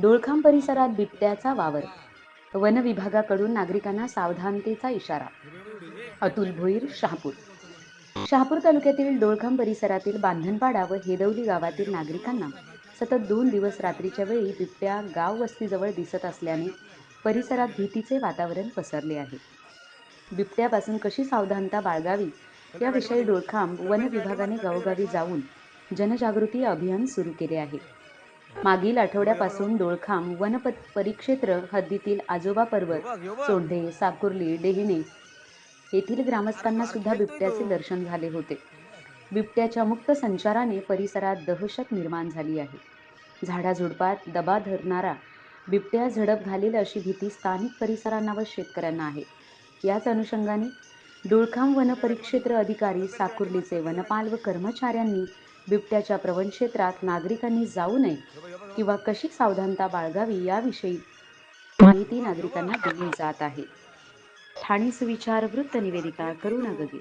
डोळखाम परिसरात बिबट्याचा वावर. वन विभागाकडून नागरिकांना सावधानतेचा इशारा. अतुल भोईर शहापूर. शहापूर तालुक्यातील डोळखाम परिसरातील बांधणपाडा व हेदवली गावातील नागरिकांना सतत दोन दिवस रात्रीच्या वेळी बिबट्या गाव वस्तीजवळ दिसत असल्याने परिसरात भीतीचे वातावरण पसरले आहे. बिबट्यापासून कशी सावधानता बाळगावी याविषयी डोळखाम वन विभागाने गावोगावी जाऊन जनजागृती अभियान सुरू केले आहे. मागील आठवड्यापासून डोळखाम वन प- परिक्षेत्र हद्दीतील आजोबा पर्वत चोंढे साकुर्ली डेहिणे येथील ग्रामस्थांना सुद्धा बिबट्याचे दर्शन झाले होते. बिबट्याच्या मुक्त संचाराने परिसरात दहशत निर्माण झाली आहे. झाडाझुडपात दबा धरणारा बिबट्या झडप घालेल अशी भीती स्थानिक परिसरांना व शेतकऱ्यांना आहे. याच अनुषंगाने डोळखाम वन परिक्षेत्र अधिकारी साकुर्लीचे वनपाल व कर्मचाऱ्यांनी बिबट्याच्या प्रवणक्षेत्रात नागरिकांनी जाऊ नये किंवा कशी सावधानता बाळगावी याविषयी माहिती नागरिकांना दिली जात आहे. ठाणे सुविचार वृत्त निवेदिका करुणा गगे